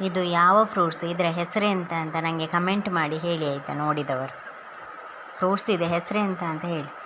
ಇದು ಯಾವ ಫ್ರೂಟ್ಸ್? ಇದರ ಹೆಸರೆಂತ ಅಂತ ನನಗೆ ಕಮೆಂಟ್ ಮಾಡಿ ಹೇಳಿ ಆಯಿತಾ ನೋಡಿದವರು. ಫ್ರೂಟ್ಸ್ ಇದೆ ಹೆಸರು ಎಂತ ಅಂತ ಹೇಳಿ.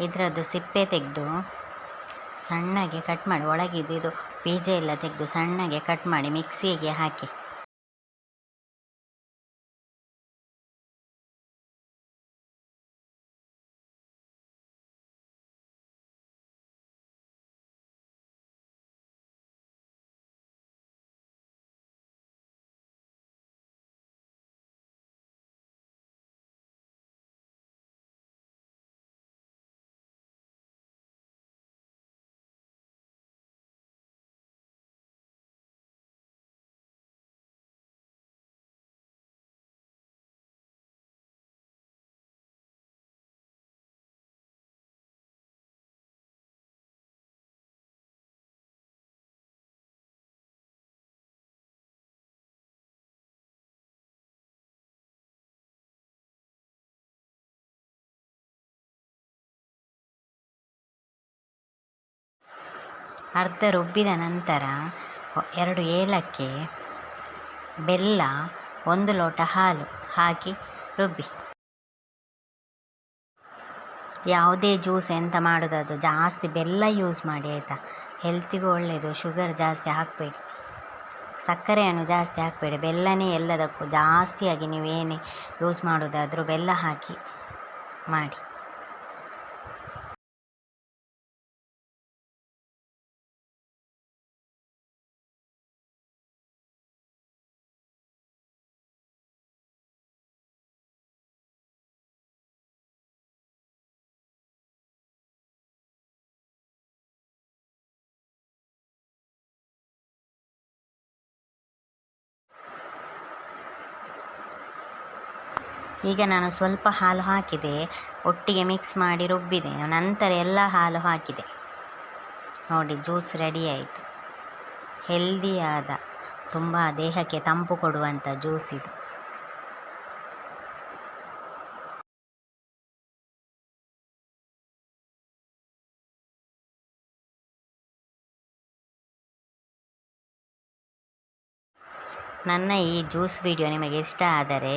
ಇದರದ್ದು ಸಿಪ್ಪೆ ತೆಗೆದು ಸಣ್ಣಗೆ ಕಟ್ ಮಾಡಿ, ಒಳಗಿದ್ದು ಇದು ಬೀಜ ಎಲ್ಲ ತೆಗೆದು ಸಣ್ಣಗೆ ಕಟ್ ಮಾಡಿ, ಮಿಕ್ಸಿಗೆ ಹಾಕಿ. ಅರ್ಧ ರುಬ್ಬಿದ ನಂತರ ಎರಡು ಏಲಕ್ಕಿ, ಬೆಲ್ಲ, ಒಂದು ಲೋಟ ಹಾಲು ಹಾಕಿ ರುಬ್ಬಿ. ಯಾವುದೇ ಜ್ಯೂಸ್ ಎಂತ ಮಾಡೋದದು ಜಾಸ್ತಿ ಬೆಲ್ಲ ಯೂಸ್ ಮಾಡಿ, ಆಯಿತಾ? ಹೆಲ್ತಿಗೂ ಒಳ್ಳೆಯದು ಶುಗರ್ ಜಾಸ್ತಿ ಹಾಕಬೇಡಿ. ಸಕ್ಕರೆಯನ್ನು ಜಾಸ್ತಿ ಹಾಕಬೇಡಿ. ಬೆಲ್ಲನೇ ಎಲ್ಲದಕ್ಕೂ ಜಾಸ್ತಿಯಾಗಿ ನೀವೇನೇ ಯೂಸ್ ಮಾಡೋದಾದರೂ ಬೆಲ್ಲ ಹಾಕಿ ಮಾಡಿ. ಈಗ ನಾನು ಸ್ವಲ್ಪ ಹಾಲು ಹಾಕಿದೆ. ಒಟ್ಟಿಗೆ ಮಿಕ್ಸ್ ಮಾಡಿ ರುಬ್ಬಿದೆ ನಂತರ ಎಲ್ಲ ಹಾಲು ಹಾಕಿದೆ. ನೋಡಿ ಜ್ಯೂಸ್ ರೆಡಿ ಆಯಿತು. ಹೆಲ್ದಿಯಾದ ತುಂಬ ದೇಹಕ್ಕೆ ತಂಪು ಕೊಡುವಂಥ ಜ್ಯೂಸ್ ಇದು. ನನ್ನ ಈ ಜ್ಯೂಸ್ ವಿಡಿಯೋ ನಿಮಗೆ ಇಷ್ಟ ಆದರೆ